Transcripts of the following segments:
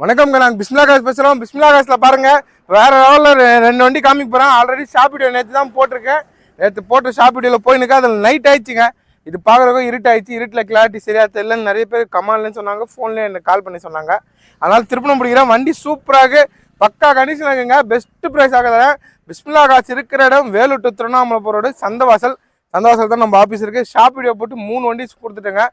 வணக்கம் நாங்கள் பிஸ்மிலா காசு பேசுகிறோம் பிஸ்மிலா காசில் பாருங்கள் வேறு லெவலில் ரெண்டு வண்டி காமிக்க போகிறேன் ஆல்ரெடி ஷாப் வீடியோ நேற்று தான் போட்டிருக்கேன். நேற்று போட்ட ஷாப் வீடியோவில் போயினுக்கு அதில் நைட் ஆயிடுச்சுங்க. இது பார்க்குறவங்க இருட்டாயிடுச்சு. இருட்டில் கிளாரிட்டி சரியாக தெரியலன்னு நிறைய பேர் கமான்லன்னு சொன்னாங்க ஃபோன்லேயே எனக்கு கால் பண்ணி சொன்னாங்க. அதனால் திருப்பணம் பிடிக்கிறேன். வண்டி சூப்பராக பக்கா கண்டிஷன் இருக்குங்க. பெஸ்ட் ப்ரைஸ் ஆகிறத பிஸ்மிலா காசு இருக்கிற இடம் வேலூர் டு திருவண்ணாமலை போகிற சந்தவாசல். சந்தவாசல் தான் நம்ம ஆஃபீஸ் இருக்குது ஷாப் வீடியோ போட்டு மூணு வண்டி கொடுத்துட்டேங்க.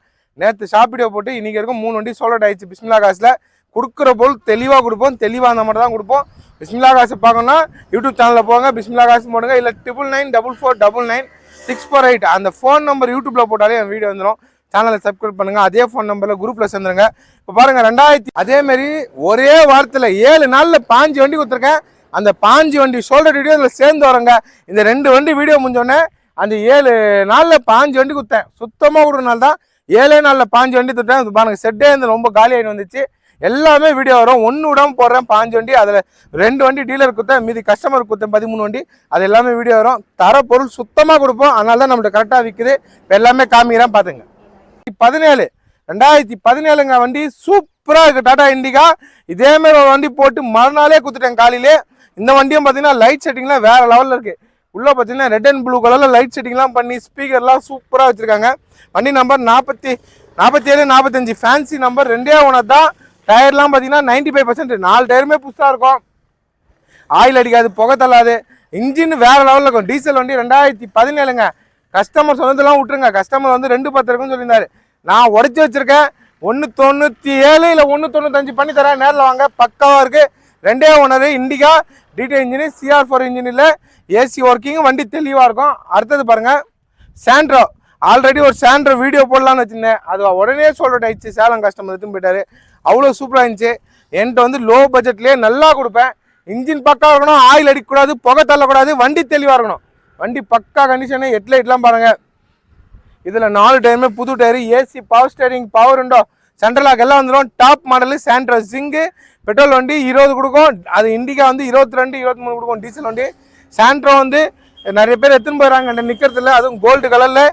நேற்று ஷாப் வீடியோ போட்டு இன்றைக்கி இருக்கும் மூணு வண்டி சோல்ட் ஆயிடுச்சு பிஸ்மிலா காசில் கொடுக்குற பொருள் தெளிவாக கொடுப்போம். தெளிவாக அந்த மட்டும் தான் கொடுப்போம். பிஸ்மிலா காசு பார்க்கணும்னா யூடியூப் சேனலில் போங்க. பிஸ்மிலா காசு போடுங்க. இல்லை triple nine double four double nine six four eight அந்த ஃபோன் நம்பர் யூடியூப்பில் போட்டாலே என் வீடியோ வந்துடும் சேனலை சப்ஸ்கிரைப் பண்ணுங்க. அதே ஃபோன் நம்பரில் குரூப்பில் சேர்ந்துருங்க. இப்போ பாருங்க ரெண்டாயிரத்தி அதேமாரி ஒரே வாரத்தில் ஏழு நாளில் பாஞ்சு வண்டி கொடுத்துருக்கேன். அந்த பாஞ்சு வண்டி ஷோல்டர் வீடியோ இதில் சேர்ந்து வரங்க இந்த ரெண்டு வண்டி வீடியோ முடிஞ்சோடனே அந்த ஏழு நாளில் பாஞ்சு வண்டி கொடுத்தேன். சுத்தமாக விடுறதுனால தான். ஏழே நாளில் பாஞ்சு வண்டி கொடுத்தேன். பாருங்க செட்டே இருந்து ரொம்ப காலி காலியாகி வந்துச்சு. எல்லாமே வீடியோ வரும். ஒன்று விடாமல் போடுறேன் பாஞ்சு வண்டி அதில் ரெண்டு வண்டி டீலர் கொடுத்தேன் மீதி கஸ்டமர் கொடுத்தேன் பதிமூணு வண்டி. அது எல்லாமே வீடியோ வரும். தர பொருள் சுத்தமாக கொடுப்போம். அதனால தான் நம்மள்ட்ட கரெக்டாக விற்குது இப்போ எல்லாமே காமிக்கிறேன் பார்த்துங்க பதினேழு. ரெண்டாயிரத்தி பதினேழுங்க வண்டி. சூப்பராக இருக்குது டாடா இண்டிகா இதே ஒரு வண்டி போட்டு மறுநாளே கொடுத்துட்டேன் காலையிலே. இந்த வண்டியும் பார்த்தீங்கன்னா லைட் செட்டிங்லாம் வேறு லெவலில் இருக்குது உள்ளே பார்த்தீங்கன்னா ரெட் அண்ட் ப்ளூ கலரில் லைட் செட்டிங்லாம் பண்ணி ஸ்பீக்கர்லாம் சூப்பராக வச்சுருக்காங்க. வண்டி நம்பர் நாற்பத்தி நாற்பத்தி ஏழு நாற்பத்தஞ்சு ஃபேன்சி நம்பர் ரெண்டே ஒன்று தான். டயர்லாம் பார்த்தீங்கன்னா நைன்டி ஃபைவ் பர்சன்ட் நாலு டயருமே புதுசாக இருக்கும். ஆயில் அடிக்காது புகை தள்ளாது. இன்ஜின் வேறு லெவலில் இருக்கும். டீசல் வண்டி ரெண்டாயிரத்தி பதினேழுங்க. கஸ்டமர் சொன்னதெல்லாம் விட்டுருங்க. கஸ்டமர் வந்து ரெண்டு பத்து இருக்குன்னு சொல்லியிருந்தாரு. நான் உடச்சி வச்சிருக்கேன். ஒன்று தொண்ணூற்றி ஏழு இல்லை ஒன்று தொண்ணூத்தஞ்சு பண்ணி தரேன். நேரில் வாங்க. பக்காவாக இருக்குது ரெண்டே owner Indica DD engine CR four இன்ஜினில் ஏசி ஒர்க்கிங் வண்டி தெளிவாக இருக்கும். அடுத்தது பாருங்கள் சாண்ட்ரோ ஆல்ரெடி ஒரு சாண்ட்ரோ வீடியோ போடலான்னு வச்சுருந்தேன். அது உடனே சொல்லிட்டு ஆயிடுச்சு சேலம் கஸ்டமர் எடுத்துன்னு போயிட்டாரு. அவ்வளோ சூப்பராக இருந்துச்சு. என்கிட்ட வந்து லோ பட்ஜெட்லேயே நல்லா கொடுப்பேன். இன்ஜின் பக்காவாக இருக்கணும் ஆயில் அடிக்கக்கூடாது புகை தள்ளக்கூடாது வண்டி தெளிவாக இருக்கணும். வண்டி பக்கா கண்டிஷனு ஹெட்லைட்லாம் பாருங்கள் இதில் நாலு டயருமே புது tyre AC power steering power உண்டோ சென்ட்ரலாக் எல்லாம் வந்துடும் டாப் மாடலு சாண்ட்ரா ஜிங்கு பெட்ரோல் வண்டி இருபது கொடுக்கும். அது இண்டிகா வந்து இருபத்தி ரெண்டு இருபத்தி மூணு கொடுக்கும். டீசல் வண்டி. சாண்ட்ரோ வந்து நிறைய பேர் எடுத்துன்னு போயிடறாங்க. நிற்கிறதுல அதுவும் கோல்டு கலரில்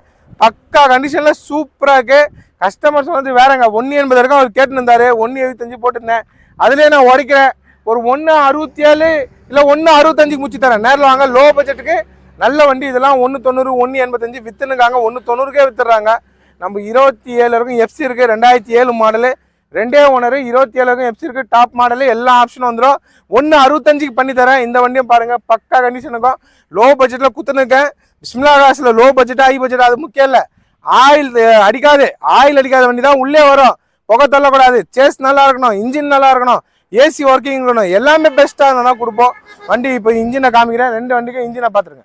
பக்கா கண்டிஷனில் சூப்பராக இருக்கு. கஸ்டமர்ஸ் வந்து வேறங்க ஒன்று எண்பது வரைக்கும் அவர் கேட்டுன்னு இருந்தார் ஒன்று எழுபத்தஞ்சு போட்டிருந்தேன். அதுலேயே நான் உடைக்கிறேன். ஒரு ஒன்று அறுபத்தி ஏழு இல்லை ஒன்று அறுபத்தஞ்சுக்கு முடிச்சு தரேன். நேரில் வாங்க லோ பட்ஜெட்டுக்கு நல்ல வண்டி. இதெல்லாம் ஒன்று தொண்ணூறு ஒன்று எண்பத்தஞ்சு விற்றுனுக்காங்க ஒன்று தொண்ணூறுக்கே விற்றுறாங்க நம்ம இருபத்தி ஏழு வரைக்கும் எஃப்சி இருக்குது ரெண்டாயிரத்தி ஏழு மாடலு ரெண்டே ஓனரு இருபத்தி ஏழு வரைக்கும் எஃப்சி இருக்குது டாப் மாடலு எல்லா ஆப்ஷனும் வந்துடும் ஒன்று அறுபத்தஞ்சுக்கு பண்ணி தரேன். இந்த வண்டியும் பாருங்கள் பக்கா கண்டிஷனுக்கும் லோ பட்ஜெட்டில் குத்துனுக்கேன் பிஸ்மிலா காசில் லோ பட்ஜெட் ஹை பட்ஜெட் அது முக்கியம் இல்லை. ஆயில் அடிக்காது. ஆயில் அடிக்காத வண்டி தான் உள்ளே வரும். புகை தள்ளக்கூடாது. சேஸ் நல்லா இருக்கணும் இன்ஜின் நல்லா இருக்கணும் ஏசி ஒர்க்கிங் இருக்கணும். எல்லாமே பெஸ்ட்டாக இருந்தால் கொடுப்போம். வண்டி இப்போ இன்ஜினை காமிக்கிறேன். ரெண்டு வண்டிக்கும் இன்ஜினை பார்த்துருங்க.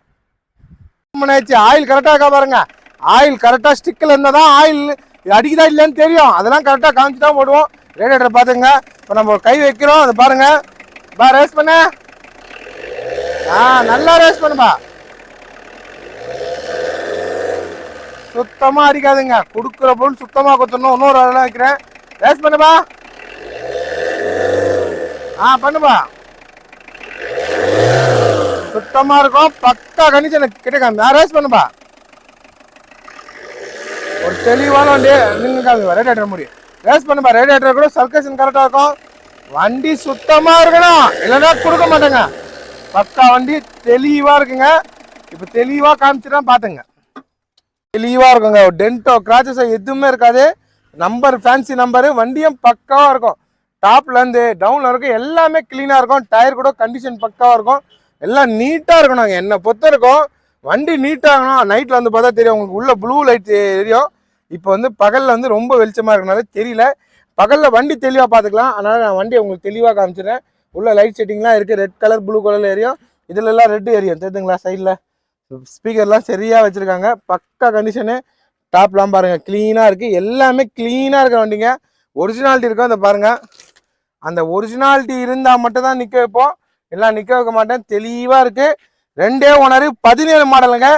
ஆச்சு ஆயில் கரெக்டாக இருக்கா பாருங்க. ஆயில் கரெக்டாக ஸ்டிக்கில் இருந்தால் தான் ஆயில் அடிக்குதா இல்லைன்னு தெரியும். அதெல்லாம் கரெக்டாக காமிச்சு தான் போடுவோம். ரேடியேட்டர் பார்த்துங்க. இப்போ நம்ம ஒரு கை வைக்கிறோம். அதை பாருங்கள் பா ரேஸ் பண்ண. ஆ நல்லா ரேஸ் பண்ணுப்பா. சுத்தமா அடிக்காதுங்க. கொடுக்குற பொருள் சுத்தமா கொடுத்துடணும். இன்னொரு அதெல்லாம் வைக்கிறேன்? ரேஸ் பண்ணுப்பா. ஆ பண்ணுப்பா. சுத்தமா இருக்கும். பக்கா கண்டிஷன் கிட்ட நான் ரேஸ் பண்ணுப்பா. ஒரு தெளிவான வண்டி நின்று ரேட் ரேடியேட்டர் முடியும் ரேஸ் பண்ணுப்பா. ரேடியேட்டர் கூட சர்க்கேஷன் கரெக்டாக இருக்கும். வண்டி சுத்தமா இருக்கணும். இல்லைன்னா கொடுக்க மாட்டேங்க. பக்கா வண்டி தெளிவா இருக்குங்க. இப்போ தெளிவா காமிச்சுதான் பார்த்துங்க தெளிவாக இருக்குங்க. டென்ட்டோ கிராச்சஸோ எதுவுமே இருக்காது. நம்பர் ஃபேன்சி நம்பரு வண்டியும் பக்காவாக இருக்கும். டாப்லேருந்து டவுனில் இருக்கும் எல்லாமே க்ளீனாக இருக்கும். டயர் கூட கண்டிஷன் பக்காவாக இருக்கும். எல்லாம் நீட்டாக இருக்கணும் என்னை பொறுத்தவரைக்கும் வண்டி நீட்டாக இருக்கணும். நைட்டில் வந்து பார்த்தா தெரியும். உங்களுக்கு உள்ள ப்ளூ லைட் தெரியும். இப்போ வந்து பகலில் வந்து ரொம்ப வெளிச்சமாக இருக்கனால தெரியல. பகலில் வண்டி தெளிவாக பார்த்துக்கலாம். அதனால் நான் வண்டியை உங்களுக்கு தெளிவாக காமிச்சிடுறேன். உள்ள லைட் செட்டிங்லாம் இருக்குது ரெட் கலர் ப்ளூ கலரில் எரியும். இதுல ரெட்டு ஏரியும். எரியும் தெரியுதுங்களா சைடில் ஸ்பீக்கர்லாம் சரியாக வச்சுருக்காங்க. பக்கா கண்டிஷனு டாப்லாம் பாருங்க. க்ளீனாக இருக்குது எல்லாமே க்ளீனாக இருக்க வண்டிங்க. ஒரிஜினாலிட்டி இருக்கும் அதை பாருங்கள் அந்த ஒரிஜினாலிட்டி இருந்தால் மட்டும் தான் வைப்போம். எல்லாம் நிற்க வைக்க மாட்டேன். தெளிவாக இருக்குது ரெண்டே ஓனரு பதினேழு மாடலுங்க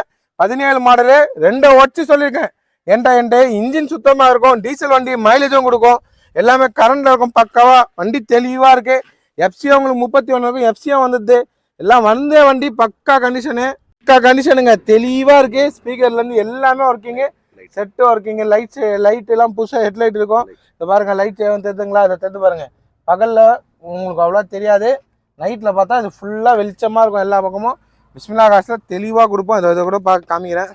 பதினேழு மாடலு ரெண்டை ஒடிச்சு சொல்லியிருக்கேன். என்ட என்ட இன்ஜின் சுத்தமாக இருக்கும். டீசல் வண்டி மைலேஜும் கொடுக்கும். எல்லாமே கரண்ட்ல இருக்கும். பக்காவாக வண்டி தெளிவாக இருக்குது எஃப்சியும் உங்களுக்கு முப்பத்தி ஒன்று இருக்கும். எஃப்சியும் வந்தது. எல்லாம் வந்த வண்டி பக்கா கண்டிஷனு கண்டிஷனுங்க தெளிவாக இருக்கு. ஸ்பீக்கர்லேருந்து எல்லாமே working set working lights light எல்லாம் புதுசாக ஹெட்லைட் இருக்கும். இதை பாருங்கள் லைட் தெரியுதுங்களா அதை தெரிந்து பாருங்கள் பகலில் உங்களுக்கு அவ்வளோ தெரியாது. நைட்டில் பார்த்தா இது ஃபுல்லாக வெளிச்சமாக இருக்கும் எல்லா பக்கமும். பிஸ்மிலா காசில் தெளிவாக கொடுப்போம். இதை இதை கூட பார்க்க காமிக்கிறேன்.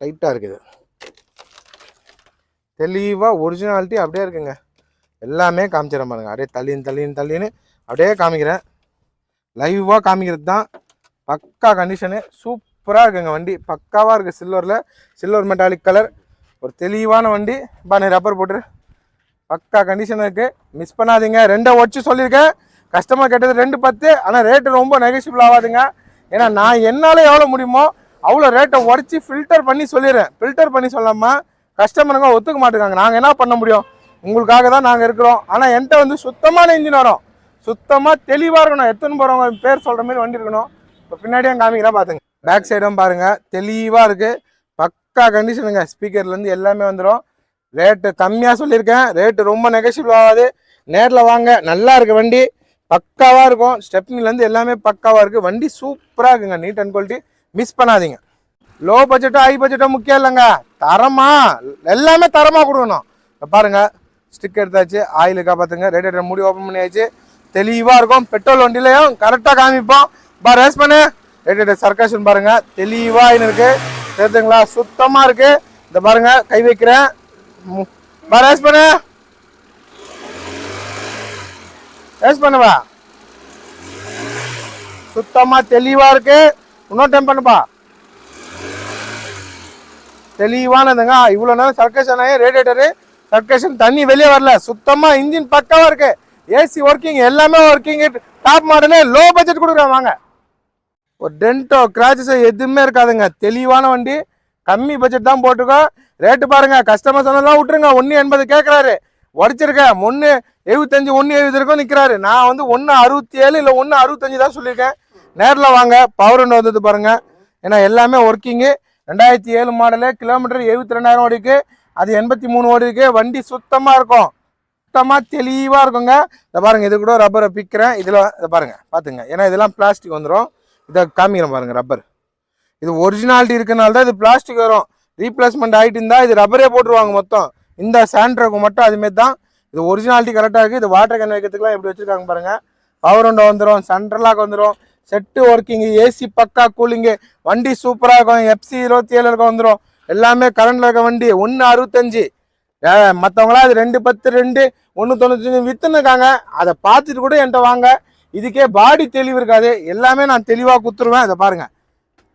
டைட்டாக இருக்குது. தெளிவாக ஒரிஜினாலிட்டி அப்படியே இருக்குங்க. எல்லாமே காமிச்சிட பாருங்க. அப்படியே தள்ளின்னு தள்ளின்னு தள்ளின்னு அப்படியே காமிக்கிறேன். லைவாக காமிக்கிறது தான் பக்கா கண்டிஷனு சூப்பராக இருக்குங்க வண்டி. பக்காவாக இருக்குது சில்வரில் சில்வர் மெட்டாலிக் கலர் ஒரு தெளிவான வண்டி. பானை ரப்பர் போட்டுரு. பக்கா கண்டிஷன் இருக்குது மிஸ் பண்ணாதீங்க. ரெண்டை ஒடிச்சு சொல்லியிருக்கேன். கஸ்டமர் கேட்டது ரெண்டு பத்து. ஆனால் ரேட்டு ரொம்ப நெகசிபிள் ஆகாதுங்க. ஏன்னா நான் என்னால் எவ்வளோ முடியுமோ அவ்வளோ ரேட்டை உடச்சி ஃபில்டர் பண்ணி சொல்லிடுறேன். ஃபில்டர் பண்ணி சொல்லாமல் கஸ்டமருங்க ஒத்துக்க மாட்டேங்காங்க நாங்கள் என்ன பண்ண முடியும்? உங்களுக்காக தான் நாங்கள் இருக்கிறோம். ஆனால் என்கிட்ட வந்து சுத்தமான இன்ஜின் வரும். சுத்தமாக தெளிவாக இருக்கணும். எத்தனை போகிறவங்க பேர் சொல்கிற மாதிரி வண்டி இருக்கணும். இப்போ பின்னாடியே காமிக்கிறேன் பார்த்துங்க பேக் சைடும் பாருங்கள் தெளிவாக இருக்குது பக்கா கண்டிஷனுங்க ஸ்பீக்கர்லேருந்து எல்லாமே வந்துடும் ரேட்டு கம்மியாக சொல்லியிருக்கேன். ரேட்டு ரொம்ப நெகசிபிள் ஆகாது. நேரில் வாங்க. நல்லா இருக்கு வண்டி. பக்காவாக இருக்கும். ஸ்டெப்னிலேருந்து எல்லாமே பக்காவாக இருக்குது வண்டி சூப்பராக இருக்குங்க. நீட் அண்ட் குவாலிட்டி மிஸ் பண்ணாதீங்க. லோ பட்ஜெட்டோ ஹை பட்ஜெட்டோ முக்கியம் இல்லைங்க. தரமா. எல்லாமே தரமாக கொடுக்கணும். இப்ப பாருங்க. ஸ்டிக் எடுத்தாச்சு. ஆயில் காப்பாற்றுங்க ரேடியேட்டர் மூடி ஓப்பன் பண்ணியாச்சு. தெளிவாக இருக்கும். பெட்ரோல் வண்டிலையும் கரெக்டாக காமிப்போம். பா ரேஸ் பண்ணு. ரேடியேட்டர் சர்க்கஷன் பாருங்க. தெளிவாக இருக்கு. தெரிஞ்சுங்களா சுத்தமாக இருக்கு. இந்த பாருங்க கை வைக்கிறேன். பா ரேஸ் பண்ணு. ரேஸ் பண்ணுவா சுத்தமா தெளிவா இருக்கு. இன்னொரு டைம் பண்ணுப்பா தெளிவானதுங்க இவ்வளோ நேரம் சர்க்கஷன் ஆகி ரேடியேட்டரு சர்க்கஷன் தண்ணி வெளியே வரல. சுத்தமாக இன்ஜின் பக்காவாக இருக்குது ஏசி ஒர்க்கிங் எல்லாமே working top model low budget கொடுக்குறேன் வாங்க. ஒரு டென்ட்டோ கிராச்சஸோ எதுவுமே இருக்காதுங்க. தெளிவான வண்டி கம்மி பட்ஜெட் தான் போட்டிருக்கோம். ரேட்டு பாருங்க கஸ்டமர் சொன்னதெல்லாம் விட்டுருங்க. ஒன்று எண்பது கேட்குறாரு உடச்சிருக்கேன் ஒன்று எழுபத்தஞ்சு ஒன்று எழுபது இருக்கும் நிற்கிறாரு நான் வந்து ஒன்று அறுபத்தி ஏழு இல்லை ஒன்று அறுபத்தஞ்சு தான் சொல்லியிருக்கேன். நேரில் வாங்க பவர் ஒன்று வந்தது பாருங்கள் ஏன்னா எல்லாமே ஒர்க்கிங்கு ரெண்டாயிரத்தி ஏழு மாடலு கிலோமீட்டர் எழுபத்தி ரெண்டாயிரம் ஓடிக்கு அது எண்பத்தி மூணு ஓடிக்கு வண்டி சுத்தமாக இருக்கும். சுத்தமாக தெளிவாக இருக்குங்க. இதை பாருங்கள் இது கூட ரப்பரை பிக்கிறேன். இதில் இதை பாருங்கள் பார்த்துங்க. ஏன்னா இதெல்லாம் பிளாஸ்டிக் வந்துடும் இதை காமிக்கிறேன் பாருங்கள் ரப்பர் இது ஒரிஜினாலிட்டி இருக்கனால தான் இது பிளாஸ்டிக் வரும். ரீப்ளேஸ்மெண்ட் ஆகிட்டு இருந்தால் இது ரப்பரே போட்டுருவாங்க மொத்தம். இந்த சாண்ட்ரக்கு மட்டும் அதுமாரி தான். இது ஒரிஜினாலிட்டி கரெக்டாக இருக்குது இது வாட்டர் கேன் வைக்கிறதுக்குலாம் எப்படி வச்சுருக்காங்க பாருங்கள் பவர் விண்டோ வந்துடும் சென்ட்ரலாக வந்துடும் செட்டு ஒர்க்கிங்கு ஏசி பக்கா கூலிங்கு வண்டி சூப்பராக இருக்கும். எஃப்சி இருபத்தி ஏழு இருக்க வந்துடும் எல்லாமே கரண்டில் இருக்க வண்டி. ஒன்று அறுபத்தஞ்சு. மற்றவங்களாம் அது ரெண்டு பத்து ரெண்டு ஒன்று தொண்ணூத்தஞ்சு விற்றுன்னு இருக்காங்க. அதை பார்த்துட்டு கூட என்கிட்ட வாங்க. இதுக்கே பாடி தெளிவு இருக்காது. எல்லாமே நான் தெளிவாக குத்துருவேன். அதை பாருங்கள்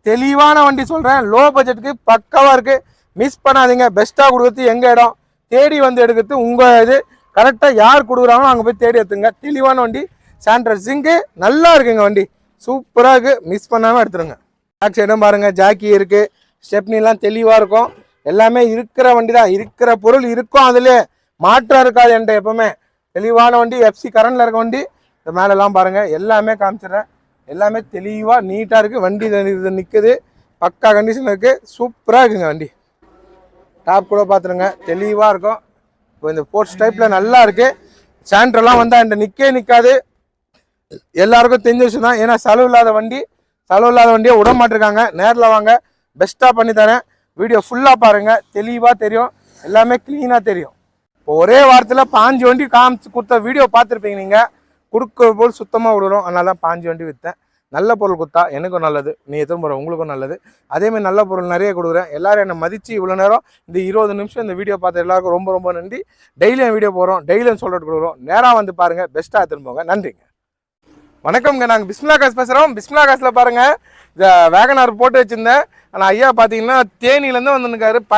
தெளிவான வண்டி சொல்கிறேன் லோ பட்ஜெட்டுக்கு பக்காவாக இருக்குது மிஸ் பண்ணாதீங்க. பெஸ்ட்டாக கொடுக்குறது எங்கள் இடம்? தேடி வந்து எடுக்கிறது உங்கள் இது. கரெக்டாக யார் கொடுக்குறாங்களோ அங்கே போய் தேடி எடுத்துங்க. தெளிவான வண்டி. சாண்ட்ரட் சிங்கு நல்லா இருக்குங்க வண்டி. சூப்பராக இருக்குது மிஸ் பண்ணாமல் எடுத்துருங்க. பேக் சைடும் பாருங்கள் ஜாக்கி இருக்குது ஸ்டெப்னிலாம் தெளிவாக இருக்கும். எல்லாமே இருக்கிற வண்டி தான். இருக்கிற பொருள் இருக்கும் அதுலேயே. மாற்றம் இருக்காது என்கிட்ட எப்பவுமே. தெளிவான வண்டி. எஃப்சி கரண்டில் இருக்க வண்டி. இந்த மேலெல்லாம் பாருங்கள் எல்லாமே காமிச்சிடுறேன். எல்லாமே தெளிவாக நீட்டாக இருக்குது வண்டி இது- நிற்குது பக்கா கண்டிஷன் இருக்குது சூப்பராக இருக்குங்க வண்டி. டாப் கூட பார்த்துருங்க தெளிவாக இருக்கும். இப்போ இந்த ஸ்போர்ட்ஸ் டைப்பில் நல்லா இருக்குது சாண்ட்ரெல்லாம் வந்தால் இந்த நிற்கே நிற்காது எல்லாருக்கும் தெரிஞ்ச விஷயம் தான். ஏன்னா செலவு இல்லாத வண்டி. செலவு இல்லாத வண்டியை விட மாட்டிருக்காங்க. நேரில் வாங்க. பெஸ்ட்டாக பண்ணி தரேன். வீடியோ ஃபுல்லாக பாருங்கள் தெளிவாக தெரியும். எல்லாமே க்ளீனாக தெரியும். இப்போ ஒரே வாரத்தில் பாஞ்சு வண்டி காமிச்சு கொடுத்த வீடியோ பார்த்துருப்பீங்க நீங்கள் கொடுக்குற போல் சுத்தமாக விடுறோம் அதனால தான் பாஞ்சு வண்டி விற்றேன் நல்ல பொருள் கொடுத்தா எனக்கும் நல்லது நீ எத்தனை போகிற உங்களுக்கும் நல்லது. அதேமாதிரி நல்ல பொருள் நிறைய கொடுக்குறேன். எல்லாரும் என்னை மதித்து இவ்வளோ நேரம் இந்த இருபது நிமிஷம் இந்த வீடியோ பார்த்த எல்லாருக்கும் ரொம்ப ரொம்ப நன்றி. டெய்லியும் வீடியோ போகிறோம் டெய்லியும் சொல்லிட்டு கொடுக்குறோம். நேராக வந்து பாருங்கள் பெஸ்ட்டாக திரும்புங்க நன்றிங்க. வணக்கம்ங்க. நாங்கள் பிஸ்மிலா காசு பேசுகிறோம் பிஸ்மிலா காசில் பாருங்க. இந்த வேகனார் போட்டு வச்சிருந்தேன். ஆனால் ஐயா பார்த்தீங்கன்னா தேனியிலேருந்து வந்திருக்காரு. ப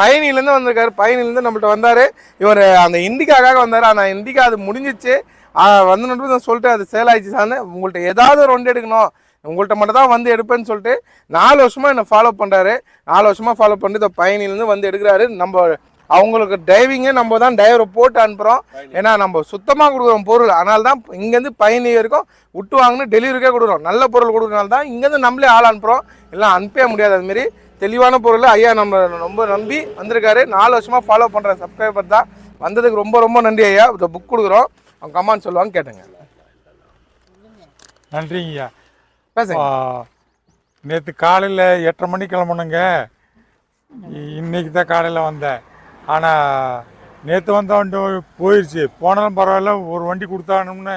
பயணியிலேருந்து வந்திருக்காரு. பயணியிலேருந்து நம்மள்ட்ட வந்தார். இவர் அந்த இண்டிகாக்காக வந்தார். ஆனால் இண்டிகா அது முடிஞ்சிச்சு. வந்து நான் சொல்லிட்டு அது சேல் ஆயிடுச்சு சார்னு. உங்கள்கிட்ட ஏதாவது ஒரு ஒன்று எடுக்கணும். உங்கள்கிட்ட மட்டும் தான் வந்து எடுப்பேன்னு சொல்லிட்டு நாலு வருஷமாக என்னை ஃபாலோ பண்ணுறாரு நாலு வருஷமாக ஃபாலோ பண்ணிட்டு இந்த பயணியிலேருந்து வந்து எடுக்கிறாரு. நம்ம அவங்களுக்கு டிரைவிங்கே நம்ம தான் டிரைவரை போட்டு அனுப்புகிறோம் ஏன்னா நம்ம சுத்தமாக கொடுக்குறோம் பொருள். அதனால தான் இங்கேருந்து பயணி வரைக்கும் விட்டு வாங்கினு டெலிவரிக்கே கொடுக்குறோம். நல்ல பொருள் கொடுக்குறனால தான் இங்கேருந்து நம்மளே ஆள் அனுப்புகிறோம் இல்லை அனுப்பவே முடியாது. அதுமாரி தெளிவான பொருள். ஐயா நம்ம ரொம்ப நம்பி வந்திருக்காரு. நாலு வருஷமாக ஃபாலோ பண்ணுற சப்ஸ்கிரைபர் தான். வந்ததுக்கு ரொம்ப ரொம்ப நன்றி ஐயா. இந்த புக் கொடுக்குறோம். அவங்க கமான்னு சொல்லுவாங்க கேட்டுங்க. நன்றிங்கய்யா. பேசுங்க. நேற்று காலையில் எட்டரை மணிக்கு கிளம்பணுங்க இன்னைக்கு தான் காலையில் வந்தேன். ஆனால் நேற்று வந்த வண்டி போயிடுச்சு போனாலும் பரவாயில்ல ஒரு வண்டி கொடுத்தானும்னு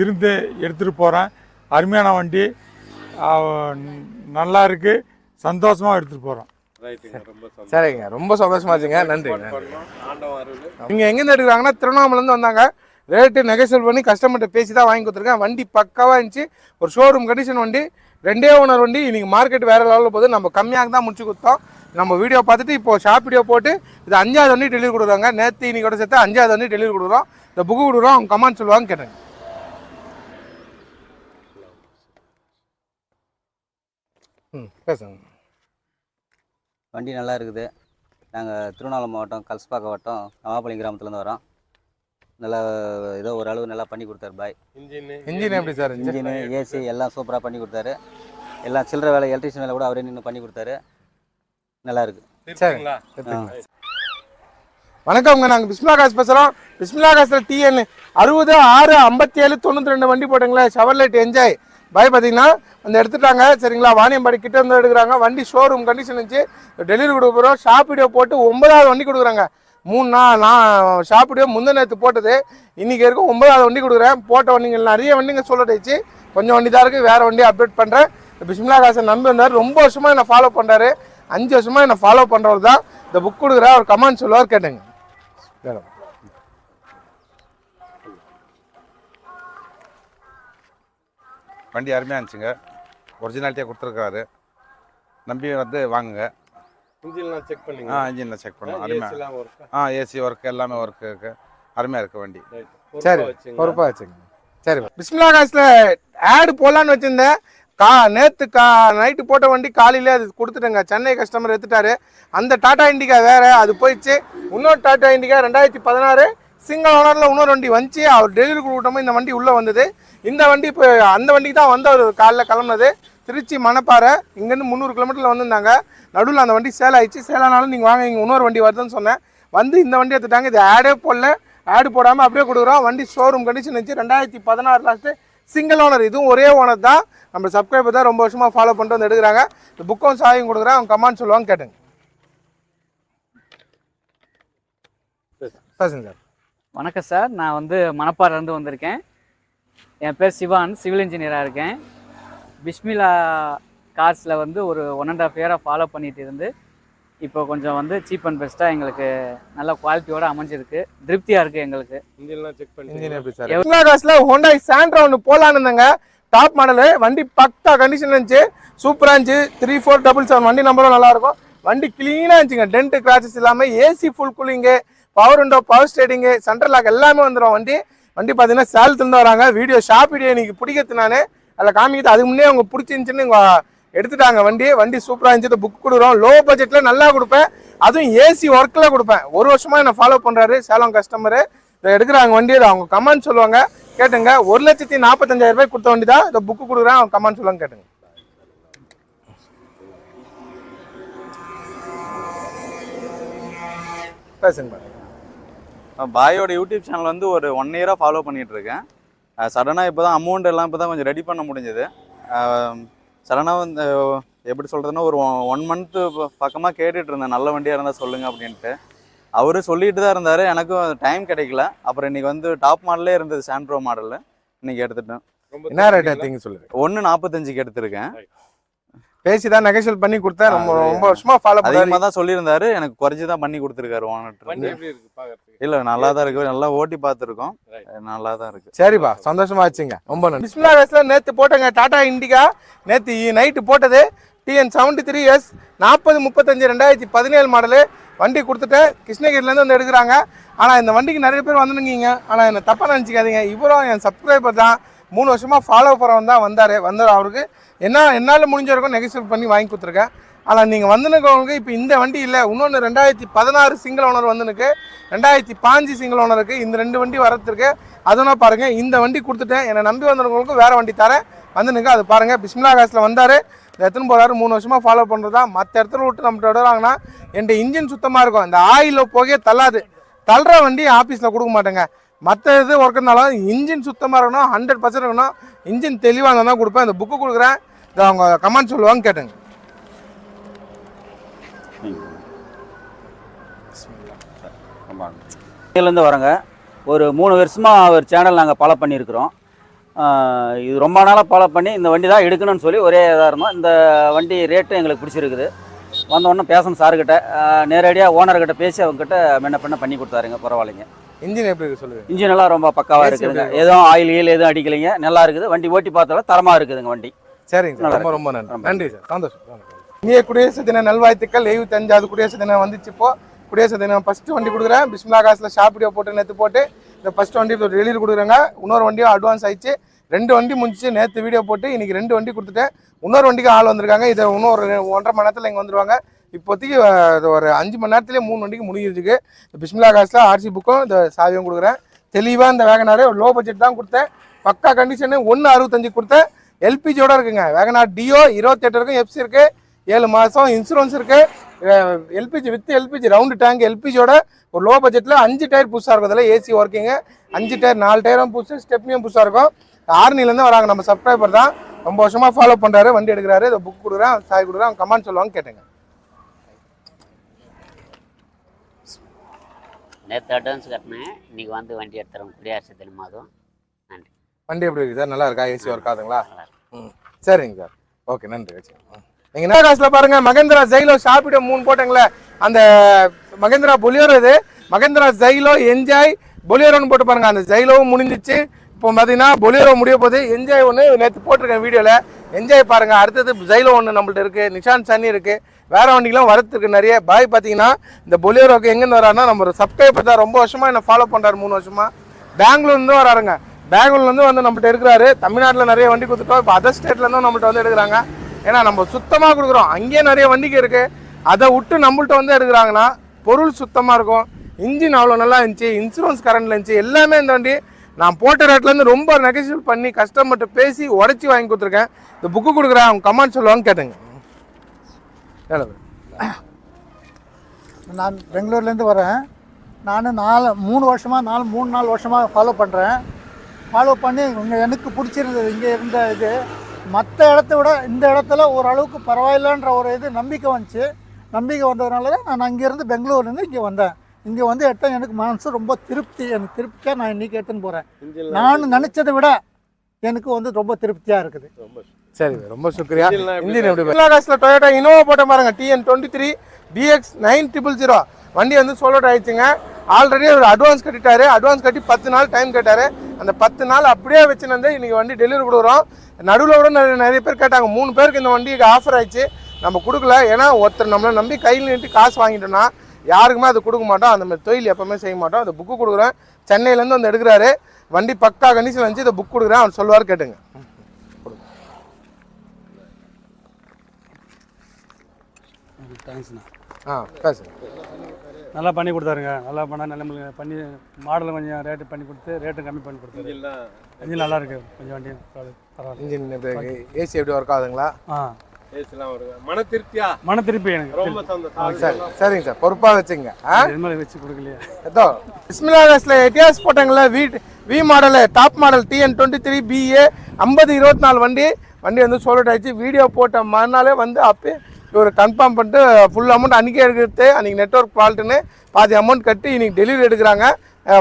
இருந்து எடுத்துகிட்டு போகிறேன் அருமையான வண்டி. நல்லா இருக்கு. சந்தோஷமாக எடுத்துகிட்டு போகிறோம் ரைட்டுங்க ரொம்ப சந்தோஷம். சரிங்க ரொம்ப சந்தோஷமாச்சுங்க அருள். இங்க எங்கேருந்து எடுக்கிறாங்கன்னா திருவண்ணாமலேருந்து வந்தாங்க. ரேட்டு நெகோசியல் பண்ணி கஸ்டமர்கிட்ட பேசி தான் வாங்கி கொடுத்துருக்கேன். வண்டி பக்காவாக இருந்துச்சு. ஒரு ஷோரூம் கண்டிஷன் வண்டி ரெண்டே ஓனர் வண்டி இன்றைக்கி மார்க்கெட் வேறு லெவலில் போது நம்ம கம்மியாக தான் முடிச்சு கொடுத்தோம். நம்ம வீடியோ பார்த்துட்டு இப்போ ஷாப் வீடியோ போட்டு இது அஞ்சாவது வண்டி டெலிவரி கொடுக்குறாங்க. நேற்று இன்னைக்கு சேர்த்து அஞ்சாவது வண்டி டெலிவரி கொடுக்குறோம். இந்த புக்கு கொடுக்குறோம். அவங்க கமெண்ட் சொல்லுவாங்க கேட்டேன். ம் பேசுங்க. வண்டி நல்லா இருக்குது. நாங்கள் திருவண்ணாமலை மாவட்டம் கல்ஸ்பாக்கம் வட்டம் நவாப்பள்ளி கிராமத்துலேருந்து வரோம். நல்லா ஏதோ ஓரளவு நல்லா பண்ணி கொடுத்தாரு. பாய் இன்ஜின் இன்ஜின் எப்படி சார் இன்ஜினு ஏசி எல்லாம் சூப்பராக பண்ணி கொடுத்தாரு. எல்லாம் சில்லற வேலை எலக்ட்ரிஷியன் வேலை கூட அவரே நின்று பண்ணி கொடுத்தாரு. நல்லா இருக்கு. சரிங்களா வணக்கம்ங்க. நாங்கள் பிஸ்மிலா காசு பேசுகிறோம் பிஸ்மிலா காசில் டிஎன் அறுபது ஆறு ஐம்பத்தி ஏழு தொண்ணூற்றி ரெண்டு வண்டி போட்டுங்களே. ஷவர்லைட் என்ஜாய் பாய் பார்த்தீங்கன்னா வந்து எடுத்துட்டாங்க. சரிங்களா? வாணியம்பாடி கிட்ட இருந்து எடுக்கிறாங்க. வண்டி ஷோரூம் கண்டிஷன் இருந்துச்சு. டெலிவரி கொடுக்க போகிறோம் ஷாப் வீடியோ போட்டு ஒன்பதாவது வண்டி கொடுக்குறாங்க. மூணு நாள் நான் ஷாப் முந்தின நேற்று போட்டது. இன்றைக்கி இருக்கும் ஒன்பதாவது வண்டி கொடுக்குறேன். போட்ட வண்டிகள் நிறைய வண்டிங்க சொல்லிடுச்சு கொஞ்சம் வண்டி தான் இருக்குது வேறு வண்டி அப்டேட் பண்ணுறேன் பிஸ்மிலா காசன் நம்பி வந்தார். ரொம்ப வருஷமாக என்னை ஃபாலோ பண்ணுறாரு அஞ்சு வருஷமாக என்னை ஃபாலோ பண்ணுறவர் தான். இந்த புக் கொடுக்குற அவர் கமெண்ட் சொல்லுவார் கேட்டுங்க. வேற. வண்டி அருமையாக இருந்துச்சுங்க. ஒரிஜினாலிட்டியாக கொடுத்துருக்காரு. நம்பி வந்து வாங்குங்க. இன்ஜின்லாம் செக் ஆ பண்ணீங்க இன்ஜினில் செக் பண்ணோம் அருமையாக ஆ? ஏசி ஒர்க் எல்லாமே ஒர்க் இருக்கு. அருமையாக இருக்கு வண்டி. சரி பொறுப்பாக வச்சுங்க. சரி பிஸ்மிலா காசில் ஆடு போடலான்னு வச்சுருந்தேன். கா நேற்று கா நைட்டு போட்ட வண்டி காலையிலே அது கொடுத்துட்டேங்க. சென்னை கஸ்டமர் எடுத்துட்டாரு. அந்த டாடா இண்டிகா வேற அது போயிடுச்சு. இன்னொரு டாடா இண்டிகா ரெண்டாயிரத்தி பதினாறு. சிங்கிள் ஓனரில் இன்னொரு வண்டி வந்துச்சு. அவர் டெலிவரி கொடுக்கட்டோமோ இந்த வண்டி உள்ளே வந்தது. இந்த வண்டி இப்போ அந்த வண்டிக்கு தான் வந்தவர் காலைல கிளம்புனது. திருச்சி மணப்பாறை இங்கேருந்து முந்நூறு கிலோமீட்டரில் வந்திருந்தாங்க. நடுவில் அந்த வண்டி சேல் ஆயிடுச்சு. சேலானாலும் நீங்கள் வாங்க இங்கே இன்னொரு வண்டி வருதுன்னு சொன்னேன். வந்து இந்த வண்டி எடுத்துட்டாங்க. இது ஆடே போடல. ஆடு போடாமல் அப்படியே கொடுக்குறோம். வண்டி ஷோரூம் கண்டிஷன் இருந்துச்சு. ரெண்டாயிரத்தி பதினாறு லாஸ்ட்டு சிங்கிள் ஓனர் இதுவும் ஒரே ஓனர் தான். நம்ம சப்ஸ்கிரைபர் தான் ரொம்ப வருஷமாக ஃபாலோ பண்ணிட்டு வந்து எடுக்கிறாங்க. இந்த புக்கும் சாயும் கொடுக்குறேன். அவங்க கமெண்ட் சொல்லுவாங்க கேட்டுங்க. பேசுங்க சார். வணக்கம் சார். நான் வந்து மணப்பாறைலேருந்து வந்திருக்கேன். என் பேர் சிவான். சிவில் இன்ஜினியராக இருக்கேன். பிஸ்மிலா கார்ஸில் வந்து ஒரு ஒன் அண்ட் ஆஃப் இயராக ஃபாலோ பண்ணிட்டு இருந்து இப்போ கொஞ்சம் வந்து சீப் அண்ட் பெஸ்ட்டாக எங்களுக்கு நல்ல குவாலிட்டியோட அமைஞ்சிருக்கு. திருப்தியாக இருக்குது எங்களுக்கு. இன்ஜின்லாம் செக் பண்ணி இன்ஜின் எப்படி சார்? சிங்கிளா காசில் ஹோண்டாய் சாண்ட்ரா ஒன்று போகலான்னு இருந்தேங்க. டாப் மாடலு வண்டி பக்கா கண்டிஷன் இருந்துச்சு. சூப்பராக இருந்துச்சு. த்ரீ ஃபோர் டபுள் செவன் வண்டி நம்பரும் நல்லா இருக்கும். வண்டி க்ளீனாக இருந்துச்சுங்க. டென்ட் கிராச்சஸ் இல்லாமல் AC full cooling power window power steering central lock எல்லாமே வந்துடும் வண்டி. வண்டி பார்த்தீங்கன்னா சேலத்துலேருந்து வராங்க. வீடியோ ஷாப் வீடியோ இன்னைக்கு பிடிக்கிறது நான் அதில் காமிக்கிட்டு அதுக்கு முன்னே அவங்க பிடிச்சிருந்துச்சின்னு எடுத்துட்டாங்க வண்டி. வண்டி சூப்பராக இருந்துச்சு புக் கொடுக்குறோம். லோ பட்ஜெட்டில் நல்லா கொடுப்பேன். அதுவும் ஏசி ஒர்க்கில் கொடுப்பேன். ஒரு வருஷமாக என்னை ஃபாலோ பண்ணுறாரு சேலம் கஸ்டமரு இதை எடுக்கிறாங்க வண்டி அவங்க கமெண்ட் சொல்லுவாங்க கேட்டுங்க ஒரு லட்சத்தி நாற்பத்தஞ்சாயிரம் ரூபாய் கொடுத்த வண்டி தான் இதை புக்கு கொடுக்குறேன் அவங்க கமெண்ட் சொல்லுவாங்க கேட்டுங்க. பேசுங்க பாயோட யூடியூப் சேனல் வந்து ஒரு ஒன் இயராக ஃபாலோ பண்ணிகிட்டு இருக்கேன். சடனாக இப்போ தான் அமௌண்ட் எல்லாம் இப்போ தான் கொஞ்சம் ரெடி பண்ண முடிஞ்சது. சடனாக வந்து எப்படி சொல்கிறதுன்னா ஒரு ஒன் மந்த்து பக்கமாக கேட்டுட்டு இருந்தேன். நல்ல வண்டியாக இருந்தால் சொல்லுங்கள் அப்படின்ட்டு. அவரு சொல்லிட்டு தான் இருந்தார். எனக்கும் டைம் கிடைக்கல. அப்புறம் இன்னைக்கு வந்து டாப் மாடலே இருந்தது சாண்ட்ரோ மாடலில் இன்னைக்கு எடுத்துட்டேன். என்ன ரேட் எடுத்தீங்க சொல்லுங்க. ஒன்று நாற்பத்தஞ்சுக்கு எடுத்திருக்கேன். பேசி தான் நெகோஷியல் பண்ணி கொடுத்தேன். ரொம்ப ரொம்ப வருஷமா ஃபாலோ அதிகமாக தான் சொல்லியிருந்தாரு. எனக்கு குறைச்சி தான் பண்ணி கொடுத்துருக்காரு வண்டி ஓனர் எப்படி இருக்கு? பாக்குறதுக்கு. இல்லை நல்லா தான் இருக்கு. நல்லா ஓட்டி பார்த்துருக்கோம். நல்லா தான் இருக்கு. சரிப்பா சந்தோஷமா ஆச்சுங்க. ரொம்ப நன்றி. பிஸ்மிலா காசுல நேற்று போட்டேங்க டாடா இண்டிகா. நேற்று நைட்டு போட்டது. டிஎன் செவன்டி த்ரீ எஸ் நாற்பது முப்பத்தஞ்சு ரெண்டாயிரத்தி பதினேழு மாடலு வண்டி கொடுத்துட்டேன் கிருஷ்ணகிரிலேருந்து வந்து எடுக்கிறாங்க. ஆனால் இந்த வண்டிக்கு நிறைய பேர் வந்துருங்கீங்க ஆனால் என்னை தப்பாக நினச்சிக்காதீங்க. இவரும் என் சப்ஸ்கிரைபர் தான். மூணு வருஷமாக ஃபாலோ பண்ணுறவன் தான் வந்தார் வந்தார் அவருக்கு. என்ன என்னால் முடிஞ்ச வரைக்கும் நெகோசியேட் பண்ணி வாங்கி கொடுத்துருக்கேன். ஆனால் நீங்கள் வந்துனுக்கவங்களுக்கு இப்போ இந்த வண்டி இல்லை. இன்னொன்று ரெண்டாயிரத்தி பதினாறு சிங்கிள் ஓனர் வந்துனுக்கு ரெண்டாயிரத்தி பாஞ்சு சிங்கிள் ஓனருக்கு இந்த ரெண்டு வண்டி வரத்துருக்கு அதெல்லாம் பாருங்கள் இந்த வண்டி கொடுத்துட்டேன். என்னை நம்பி வந்தவங்களுக்கும் வேறு வண்டி தரேன். வந்துனுக்கு அது பாருங்கள் பிஸ்மிலா காசில் வந்தார். எத்தனை போகிறாரு மூணு வருஷமாக ஃபாலோ பண்ணுறது தான் மற்ற இடத்துல விட்டு நம்மகிட்ட விடுறாங்கன்னா என் இன்ஜின் சுத்தமாக இருக்கும். இந்த ஆயிலில் போகவே தள்ளாது. தள்ளுற வண்டி ஆஃபீஸில் கொடுக்க மாட்டேங்க. மற்ற இது ஒர்க் இருந்தாலும் இன்ஜின் சுத்தமாக இருக்கணும். ஹண்ட்ரட் பர்சன்ட் இருக்கணும். இன்ஜின் தெளிவாக இருந்தால் தான் கொடுப்பேன். இந்த புக்கு கொடுக்குறேன். இதை அவங்க கமெண்ட் சொல்லுவாங்க கேட்டுங்க. இதுலேருந்து வரோங்க. ஒரு மூணு வருஷமாக ஒரு சேனல் நாங்கள் ஃபாலோ பண்ணியிருக்கிறோம். இது ரொம்ப நாளாக ஃபாலோ பண்ணி இந்த வண்டி தான் எடுக்கணும்னு சொல்லி ஒரே இதாக இருந்தோம். இந்த வண்டி ரேட்டும் எங்களுக்கு பிடிச்சிருக்குது. வந்த உடனே பேசணும் சாருக்கிட்ட நேரடியாக ஓனர்கிட்ட பேசி அவங்ககிட்ட முன்ன பண்ண பண்ணி கொடுத்தாருங்க. பரவாயில்லைங்க. இன்ஜின் எப்படி இருக்கு சொல்லுங்க? இன்ஜின் எல்லாம் ரொம்ப பக்காவாக இருக்குதுங்க. எதுவும் ஆயில் கீல் எதுவும் அடிக்கலைங்க. நல்லா இருக்குது. வண்டி ஓட்டி பார்த்தாலும் தரமாக இருக்குதுங்க வண்டி. சரிங்க சார் ரொம்ப ரொம்ப நன்றி. நன்றி சார் சந்தோஷம். இனிய குடியரசு தின நல்வாழ்த்துக்கள். எழுபத்தஞ்சாவது குடியரசு தினம் வந்துச்சு இப்போ. குடியரசு தினம் ஃபஸ்ட்டு வண்டி கொடுக்குறேன். பிஸ்மிலா காசில் ஷாப் வீடியோ போட்டு நேற்று போட்டு இந்த ஃபஸ்ட் வண்டி டெலிவரி கொடுக்குறேங்க. இன்னொரு வண்டியும் அட்வான்ஸ் ஆயிடுச்சு. ரெண்டு வண்டி முடிச்சு நேற்று வீடியோ போட்டு இன்றைக்கி ரெண்டு வண்டி கொடுத்துட்டேன். இன்னொரு வண்டிக்கு ஆள் வந்திருக்காங்க. இதை இன்னும் ஒரு ஒன்றரை மணி நேரத்தில் இங்கே வந்துருவாங்க. இப்போதைக்கு ஒரு அஞ்சு மணி நேரத்துலேயே மூணு வண்டிக்கு முடிஞ்சிருக்கு. இந்த பிஸ்மிலா காசில் ஆர்சி புக்கும் இந்த சாவியும் கொடுக்குறேன். தெளிவாக இந்த வேகனார் லோ பட்ஜெட் தான் கொடுத்தேன். பக்கா கண்டிஷனு ஒன்று அறுபத்தஞ்சு கொடுத்தேன். எல்பிஜியோட இருக்குங்க. வேகனார் டியோ இருபத்தெட்டு இருக்கும் எஃப்சி இருக்குது ஏழு மாதம் இன்சூரன்ஸ் இருக்குது LPG with LPG round tank எல்பிஜியோட ஒரு லோ பட்ஜெட்டில் அஞ்சு டயர் புதுசாக இருக்கும் அதில் ஏசி ஒர்க்கிங்கு அஞ்சு டயர் நாலு டயரும் புதுசு ஸ்டெப்னியும் புதுசாக இருக்கும். ஆர்னிலேருந்து வராங்க. நம்ம சப்ஸ்கிரைபர் தான். ரொம்ப வருஷமாக ஃபாலோ பண்ணுறாரு வண்டி எடுக்கிறாரு. இதை புக் கொடுக்குறேன். சாய் கொடுக்குறேன். கமெண்ட் சொல்லுவாங்க கேட்டேங்க. நேற்று அட்வான்ஸ் கட்டினேன். இன்னைக்கு வந்து வண்டி எடுத்துறோம் குடியரசு தினம் அதுவும் நன்றி. வண்டி எப்படி இருக்குது சார் நல்லா இருக்கா? ஏசி ஒர்க் ஆகுதுங்களா. ம். சரிங்க சார். ஓகே. நன்றி. வச்சுக்கோங்க. நீங்கள் என்ன காசில் பாருங்க. மகேந்திரா ஜெயிலோ ஷாப்பிட மூணு போட்டங்களே. அந்த மகேந்திரா பொலியோரோ இது மகேந்திரா ஜெயிலோ என்ஜாய் பொலியோரோன்னு போட்டு பாருங்க. அந்த ஜெயிலோவும் முடிஞ்சிச்சு. இப்போ பார்த்தீங்கன்னா பொலியோரோ முடிய போது என்ஜாய் ஒன்று நேற்று போட்டிருக்கேன் வீடியோவில் என்ஜாய் பாருங்கள் அடுத்தது ஜெயிலோ ஒன்று நம்மள்ட்ட இருக்குது நிஷான் சன்னி இருக்குது வேறு வண்டிக்கெலாம் வரத்துக்கு நிறைய. பாய் பார்த்தீங்கன்னா இந்த பொலியோரோக்கு எங்கேருந்து வராருன்னா நம்ம ஒரு சப்ஸ்கிரைபர் தான். ரொம்ப வருஷமாக என்ன ஃபாலோ பண்ணுறாரு மூணு வருஷமாக பெங்களூர்லேருந்து வராருங்க. பெங்களூர்லேருந்து வந்து நம்மகிட்ட இருக்கிறாரு. தமிழ்நாட்டில் நிறைய வண்டி கொடுத்துட்டோம். இப்போ அதர் ஸ்டேட்லேருந்தும் நம்மள்ட்ட வந்து எடுக்கிறாங்க. ஏன்னா நம்ம சுத்தமாக கொடுக்குறோம். அங்கேயே நிறைய வண்டிக்கு இருக்குது அதை விட்டு நம்மள்ட்ட வந்து எடுக்கிறாங்கன்னா பொருள் சுத்தமாக இருக்கும். இன்ஜின் அவ்வளோ நல்லா இருந்துச்சு இன்சூரன்ஸ் கரண்டில் இருந்துச்சு எல்லாமே இந்த வண்டி நான் போட்ட ரேட்லேருந்து ரொம்ப நெகசியபிள் பண்ணி கஸ்டமர்கிட்ட பேசி உடச்சி வாங்கி கொடுத்துருக்கேன். இந்த புக்கு கொடுக்குறேன் அவங்க கமெண்ட் சொல்லுவாங்க கேட்டுங்க. எவ்வளவு நான் பெங்களூர்லேருந்து வரேன். நான் நாலு மூணு வருஷமாக நாலு மூணு நாலு வருஷமாக ஃபாலோ பண்ணுறேன் ஃபாலோ பண்ணி இங்கே எனக்கு பிடிச்சிருந்தது இங்கே இருந்த இது. மற்ற இடத்த விட இந்த இடத்துல ஓரளவுக்கு பரவாயில்லன்ற ஒரு இது நம்பிக்கை வந்துச்சு. நம்பிக்கை வந்ததுனால தான் நான் அங்கேருந்து பெங்களூர்லேருந்து இங்கே வந்தேன். இங்கே வந்து எடுத்தேன் எனக்கு மனசு ரொம்ப திருப்தி எனக்கு திருப்தியாக நான் இன்றைக்கி எடுத்துன்னு போகிறேன் நான் நினச்சதை விட எனக்கு வந்து ரொம்ப திருப்தியாக இருக்குது. ரொம்ப சரி ரொம்ப சுக்ரியா. இந்தியன் எப்படி காசில் டொயோட்டா இனோவா போட்ட பாருங்க TN twenty three PX nine triple zero வண்டி வந்து சோலோட் ஆயிடுச்சுங்க. ஆல்ரெடி ஒரு அட்வான்ஸ் கட்டிட்டாரு. அட்வான்ஸ் கட்டி பத்து நாள் டைம் கேட்டாரு. அந்த பத்து நாள் அப்படியே வச்சுருந்து இன்னைக்கு வண்டி டெலிவரி கொடுக்குறோம். நடுவில் கூட நிறைய நிறைய பேர் கேட்டாங்க மூணு பேருக்கு இந்த வண்டிக்கு ஆஃபர் ஆயிடுச்சு. நம்ம கொடுக்கல. ஏன்னா ஒருத்தர் நம்மளை நம்பி கையில் நீட்டி காசு வாங்கிட்டோம்னா யாருக்குமே அது கொடுக்க மாட்டோம். அந்த மாதிரி தொழில் எப்பவுமே செய்ய மாட்டோம். அந்த புக்கு கொடுக்குறேன் சென்னையிலேருந்து வந்து எடுக்கிறாரு. வண்டி பக்கா கண்டிஷன் வந்துச்சு இந்த புக் கொடுக்குறேன். அவர் சொல்லுவார் கேட்டுங்க. தேங்க்ஸ்ண்ணா ஆ பேசுங்க. நல்லா பண்ணி கொடுத்தாருங்க. நல்லா பண்ணால் நல்ல பண்ணி மாடலும் கொஞ்சம் ரேட்டு பண்ணி கொடுத்து ரேட்டும் கம்மி பண்ணி கொடுத்தாரு. இன்ஜின் நல்லா இருக்கு. கொஞ்சம் வண்டியும் பரவாயில்ல இன்ஜின் ஏசி எப்படி ஒர்க் ஆகுதுங்களா? ஆ. ஏசிலாம் வருங்க மன திருப்தியா? மன திருப்பி எனக்கு. ரொம்ப சந்தோஷம். சரி. சரிங்க சார். பொறுப்பாக வச்சுங்க. வச்சு கொடுக்கலையா. ஏதோ பிஸ்மிலா காசில் Etios போட்டாங்களே V V model top model TN twenty three BA ஐம்பது இருபத்தி நாலு வண்டி. வண்டி வந்து சோல்ட் ஆயிடுச்சு. வீடியோ போட்ட மறுநாளே வந்து அப்பயே இவர் கன்ஃபார்ம் பண்ணிட்டு ஃபுல் அமௌண்ட் அன்றைக்கே எடுக்கிறது அன்றைக்கி நெட்ஒர்க் ஃபால்ட்டுன்னு பாதி அமௌண்ட் கட்டி இன்றைக்கி டெலிவரி எடுக்கிறாங்க.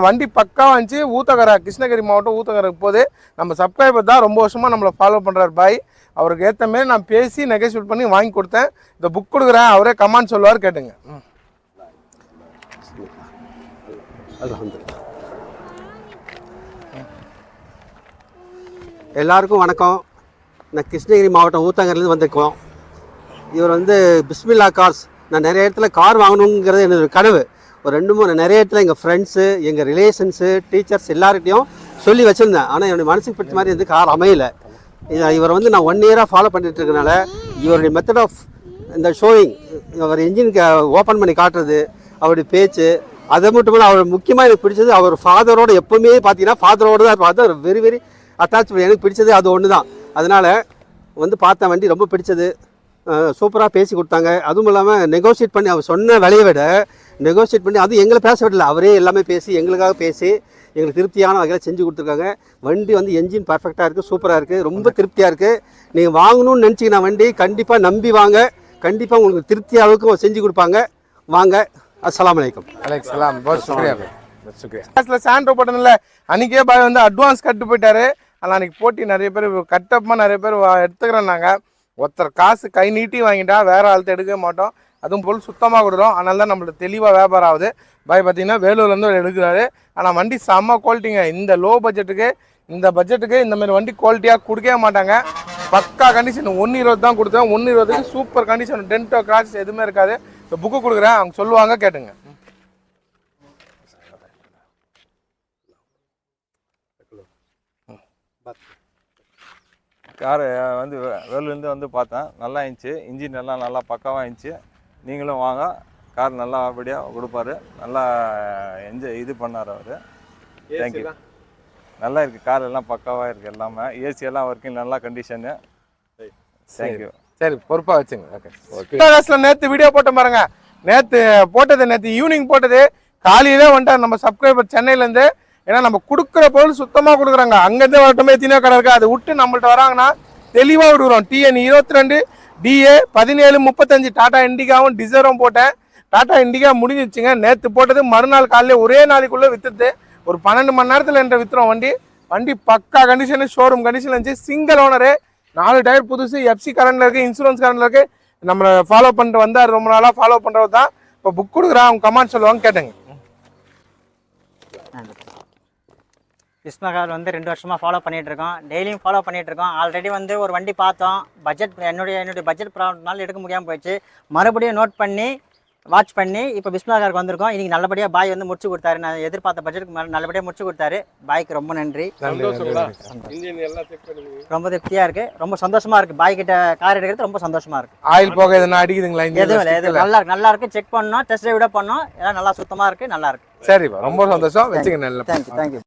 வண்டி பக்காக வந்துச்சு. ஊத்தகரை கிருஷ்ணகிரி மாவட்டம் ஊத்தகரைக்கு போது நம்ம சப்ஸ்கிரைபர் தான் ரொம்ப வருஷமாக நம்மளை ஃபாலோ பண்ணுறாரு பாய். அவருக்கு ஏற்ற மாரி நான் பேசி நெகோசியேட் பண்ணி வாங்கி கொடுத்தேன். இந்த புக் கொடுக்குறேன். அவரே கமெண்ட் சொல்லுவார் கேட்டுங்க. எல்லாருக்கும் வணக்கம். நான் கிருஷ்ணகிரி மாவட்டம் ஊத்தங்கர்லேருந்து வந்திருக்கோம். இவர் வந்து பிஸ்மில்லா கார்ஸ் நான் நிறைய இடத்துல கார் வாங்கணுங்கிறது என்னோட கனவு. ஒரு ரெண்டு மூணு நிறைய இடத்துல எங்கள் ஃப்ரெண்ட்ஸு எங்கள் ரிலேஷன்ஸு டீச்சர்ஸ் எல்லார்கிட்டையும் சொல்லி வச்சுருந்தேன். ஆனால் என்னுடைய மனசுக்கு பிடிச்ச மாதிரி வந்து கார் அமையலை. இத- இவர் வந்து நான் ஒன் இயராக ஃபாலோ பண்ணிட்டு இருக்கனால இவருடைய மெத்தட் ஆஃப் இந்த ஷோயிங் அவர் இன்ஜின் ஓப்பன் பண்ணி காட்டுறது அவருடைய பேச்சு அது மட்டும் இல்லை அவர் முக்கியமாக எனக்கு பிடிச்சது அவர் ஃபாதரோட எப்பவுமே பார்த்தீங்கன்னா ஃபாதரோட தான் ஃபாதர் வெரி வெரி அட்டாச் எனக்கு பிடிச்சது அது ஒன்று தான் அதனால் வந்து பார்த்த வண்டி ரொம்ப பிடிச்சது. சூப்பராக பேசி கொடுத்தாங்க. அதுவும் இல்லாமல் நெகோசியேட் பண்ணி அவர் சொன்ன விலையை விட நெகோசியேட் பண்ணி அதுவும் எங்களை பேச விடல. அவரே எல்லாமே பேசி எங்களுக்காக பேசி எங்களுக்கு திருப்தியான வகையில் செஞ்சு கொடுத்துருக்காங்க. வண்டி வந்து என்ஜின் பர்ஃபெக்டாக இருக்குது சூப்பராக இருக்குது ரொம்ப திருப்தியாக இருக்குது நீங்கள் வாங்கணும்னு நினச்சிங்கன்னா வண்டி கண்டிப்பாக நம்பி வாங்க. கண்டிப்பாக உங்களுக்கு திருப்தி அளவுக்கு செஞ்சு கொடுப்பாங்க. வாங்க அஸ்லாம் வலைக்கம் அலைக்ஸ்லாம் பஸ் சுக்ரியா. பஸ் அன்றைக்கே பாய் வந்து அட்வான்ஸ் கட்டு போயிட்டாரு. ஆனால் அன்றைக்கி போட்டி நிறைய பேர் கட்டப்பமாக நிறைய பேர் எடுத்துக்கிறோம் நாங்கள் ஒருத்தர் காசு கை நீட்டி வாங்கிட்டா வேற ஆள்கிட்ட எடுக்க மாட்டோம். அதுவும் பொருள் சுத்தமாக கொடுக்குறோம். அதனால தான் நம்மளுக்கு தெளிவாக வியாபாரம் ஆகுது. பாய் பார்த்தீங்கன்னா வேலூர்லேருந்து எடுக்கிறாரு. ஆனால் வண்டி செம்ம குவாலிட்டிங்க இந்த லோ பட்ஜெட்டுக்கு இந்த பட்ஜெட்டுக்கு இந்தமாரி வண்டி குவாலிட்டியாக கொடுக்கவே மாட்டாங்க. பக்கா கண்டிஷன் ஒன்று இருபது தான் கொடுத்தேன். ஒன்று இருபதுக்கு சூப்பர் கண்டிஷன் டென்ட்டோ கிராஸ் எதுவுமே இருக்காது. இப்போ புக்கு கொடுக்குறேன். அவங்க சொல்லுவாங்க கேட்டுங்க. காரு வந்து வேலூர்லேருந்து வந்து பார்த்தேன். நல்லா இருந்துச்சு. இன்ஜின் எல்லாம் நல்லா பக்காவாக இருந்துச்சு. நீங்களும் வாங்க. கார் நல்லா அப்படியாக கொடுப்பாரு. நல்லா என்ஜாய் இது பண்ணார் அவர். தேங்க்யூ நல்லா இருக்குது கார் எல்லாம் பக்காவாக இருக்குது எல்லாமே. ஏசி எல்லாம் ஒர்க்கிங் நல்லா கண்டிஷனு தேங்க்யூ சரி. பொறுப்பா வச்சுங்க. ஓகே ஓகே நேத்து வீடியோ போட்ட பாருங்க. நேத்து போட்டது நேத்து ஈவினிங் போட்டது. காலையிலே வந்துட்டார். நம்ம சப்ஸ்கிரைபர் சென்னையில இருந்து ஏன்னா நம்ம கொடுக்குற பொருள் சுத்தமாக கொடுக்குறாங்க. அங்கேருந்து வரட்டுமே எத்தனையோ கடை இருக்குது அதை விட்டு நம்மள்ட்ட வராங்கன்னா தெளிவாக விடுறோம் டிஎன் இருபத்தி ரெண்டு டிஏ பதினேழு முப்பத்தஞ்சு டாடா இண்டிகாவும் டிசரும் போட்டேன். டாடா இண்டிகா முடிஞ்சிச்சுங்க நேற்று போட்டது மறுநாள் காலையில் ஒரே நாளைக்குள்ளே விற்றுது ஒரு பன்னெண்டு மணி நேரத்தில் என்ற விற்றுறோம் வண்டி. வண்டி பக்கா கண்டிஷனு ஷோரூம் கண்டிஷன் இருந்துச்சு. சிங்கிள் ஓனரு நாலு டயர் புதுசு எஃப்சி கரண்டில் இருக்குது இன்சூரன்ஸ் கரண்டில் இருக்குது நம்மளை ஃபாலோ பண்ணிட்டு வந்தார் ரொம்ப நாளாக ஃபாலோ பண்ணுறது தான். இப்போ புக் கொடுக்குறேன் அவங்க கமெண்ட் சொல்லுவாங்க கேட்டேங்க. விஸ்மா கார் வந்து ரெண்டு வருஷமாக ஃபாலோ பண்ணிட்டு இருக்கோம் டெய்லியும் ஃபாலோ பண்ணிட்டு இருக்கோம் ஆல்ரெடி வந்து ஒரு வண்டி பார்த்தோம். பட்ஜெட் என்னுடைய என்னுடைய பட்ஜெட் ப்ராப்ளம்னால எடுக்க முடியாமல் போயிடுச்சு. மறுபடியும் நோட் பண்ணி வாட்ச் பண்ணி இப்போ பிஸ்மிலா காருக்கு வந்திருக்கோம். இன்னைக்கு நல்லபடியாக பாய் வந்து முடிச்சு கொடுத்தாரு. நான் எதிர்பார்த்த பட்ஜெட்டுக்கு மேலே நல்லபடியாக முடிச்சு கொடுத்தாரு. பாய்க்கு ரொம்ப நன்றி. ரொம்ப திருப்தியாக இருக்குது ரொம்ப சந்தோஷமாக இருக்குது பாய் கிட்ட கார் எடுக்கிறது ரொம்ப சந்தோஷமாக இருக்குது ஆயில் போக எதுனா அடிக்குதுங்களா எதுவும் இல்லை எதுவும் நல்லா இருக்கு நல்லா இருக்கு. செக் பண்ணோம். டெஸ்ட் விட பண்ணோம். எல்லாம் நல்லா சுத்தமாக இருக்குது நல்லா இருக்கு. சரிப்பா ரொம்ப சந்தோஷம். வச்சுங்க நல்ல தேங்க்யூ தேங்க்யூ